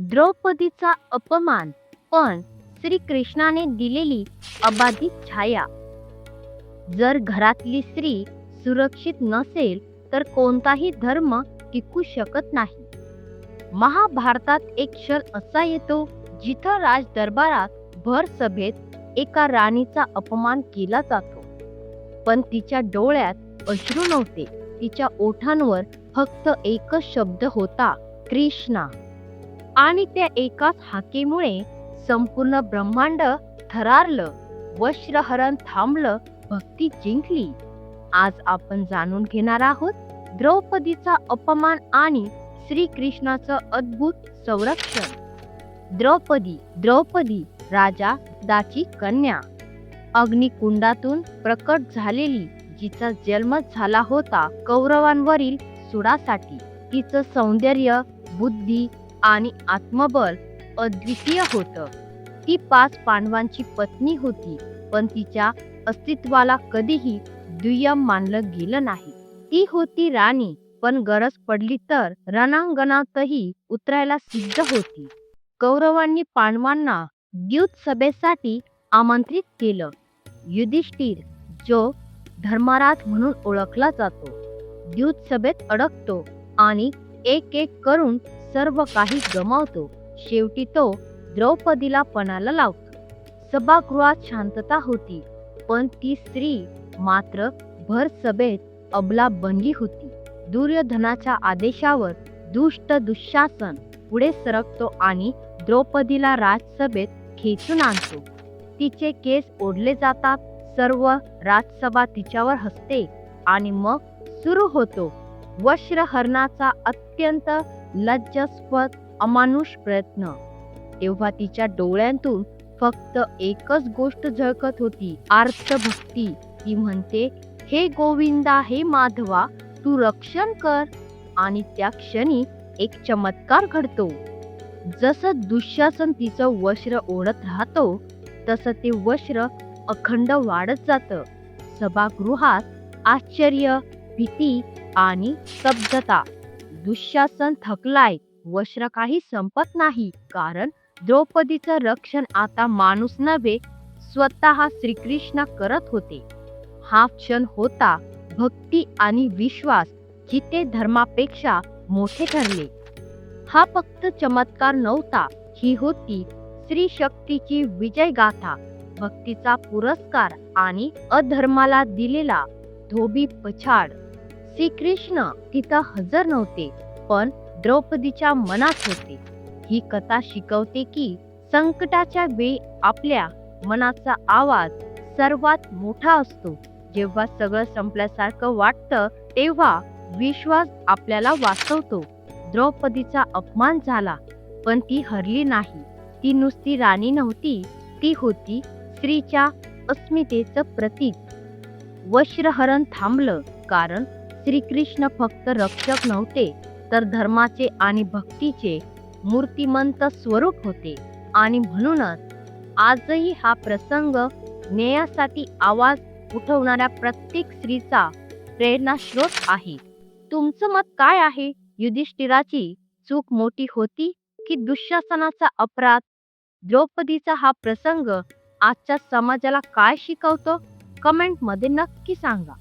द्रौपदीचा अपमान पण श्रीकृष्णाने दिलेली अबाधित छाया. जर घरातली स्त्री सुरक्षित नसेल तर कोणताही धर्म टिकू शकत नाही. महाभारतात एक क्षण असा येतो जिथं राज दरबारात भर सभेत एका राणीचा अपमान केला जातो. पण तिच्या डोळ्यात अश्रू नव्हते तिच्या ओठांवर फक्त एकच शब्द होता कृष्णा. आणि त्या एकाच हाकेमुळे संपूर्ण ब्रह्मांड थरारलं वस्त्रहरण थांबलं भक्ती जिंकली. आज आपण जाणून घेणार आहोत द्रौपदीचा अपमान आणि श्रीकृष्णाचं अद्भुत संरक्षण. द्रौपदी द्रौपदी राजा दाची कन्या. अग्निकुंडातून प्रकट झालेली जिचा जन्म झाला होता कौरवांवरील सुडासाठी तिचं सौंदर्य बुद्धी आणि आत्मबल अद्वितीय होतं. ती पाच पांडवांची पत्नी होती पण तिच्या अस्तित्वाला कधीही दुय्यम मानलं गेलं नाही. ती होती राणी पण गरज पडली तर रणांगणातही उतरायला सिद्ध होती. कौरवांनी पांडवांना द्यूत सभेसाठी आमंत्रित केलं. युधिष्ठिर जो धर्मराज म्हणून ओळखला जातो द्यूत सभेत अडकतो आणि एक एक करून सर्व काही गमावतो. शेवटी तो द्रौपदीला पणाला लावतो. सभागृहात शांतता होती पण ती स्त्री मात्र भर सभेत अबला बनली होती. दुर्योधनाच्या आदेशावर दुष्ट दुःशासन पुढे सरकतो आणि द्रौपदीला राजसभेत खेचून आणतो. तिचे केस ओढले जातात सर्व राजसभा तिच्यावर हसते आणि मग सुरू होतो वस्त्रहरणाचा अत्यंत लज्जास्पद अमानुष प्रयत्न. तेव्हा तिच्या डोळ्यांतून फक्त एकच गोष्ट झळकत होती आर्तभक्ती. ती म्हणते हे गोविंदा हे माधवा तू रक्षण कर आणि त्या क्षणी एक चमत्कार घडतो. जसं दुःशासन तिचं वस्त्र ओढत राहतो तसं ते वस्त्र अखंड वाढत जातं. सभागृहात आश्चर्य भीती आणि स्तब्धता. दुःशासन थकलाय वस्त्र काही संपत नाही कारण द्रौपदीचं रक्षण आता माणूस नव्हे स्वतः श्रीकृष्ण करत होते. हा क्षण होता भक्ती आणि विश्वास जिथे धर्मापेक्षा मोठे ठरले. हा फक्त चमत्कार नव्हता ही होती स्त्री शक्तीची विजय गाथा भक्तीचा पुरस्कार आणि अधर्माला दिलेला धोबी पछाड. श्रीकृष्ण तिथं हजर नव्हते पण द्रौपदीच्या मनात होते. ही कथा शिकवते की संकटाच्या वेळी आपल्या मनाचा आवाज सर्वात मोठा असतो. जेव्हा सगळं संपल्यासारखं वाटतं तेव्हा विश्वास आपल्याला वाचवतो. द्रौपदीचा अपमान झाला पण ती हरली नाही. ती नुसती राणी नव्हती ती होती स्त्रीच्या अस्मितेचं प्रतीक. वस्त्रहरण थांबलं कारण श्रीकृष्ण फक्त रक्षक नव्हते तर धर्माचे आणि भक्तीचे मूर्तिमंत स्वरूप होते. आणि म्हणूनच आजही हा प्रसंग न्यायासाठी आवाज उठवणाऱ्या प्रत्येक स्त्रीचा प्रेरणा स्रोत आहे. तुमचं मत काय आहे? युधिष्ठिराची चूक मोठी होती की दुःशासनाचा अपराध? द्रौपदीचा हा प्रसंग आजच्या समाजाला काय शिकवतो? कमेंटमध्ये नक्की सांगा.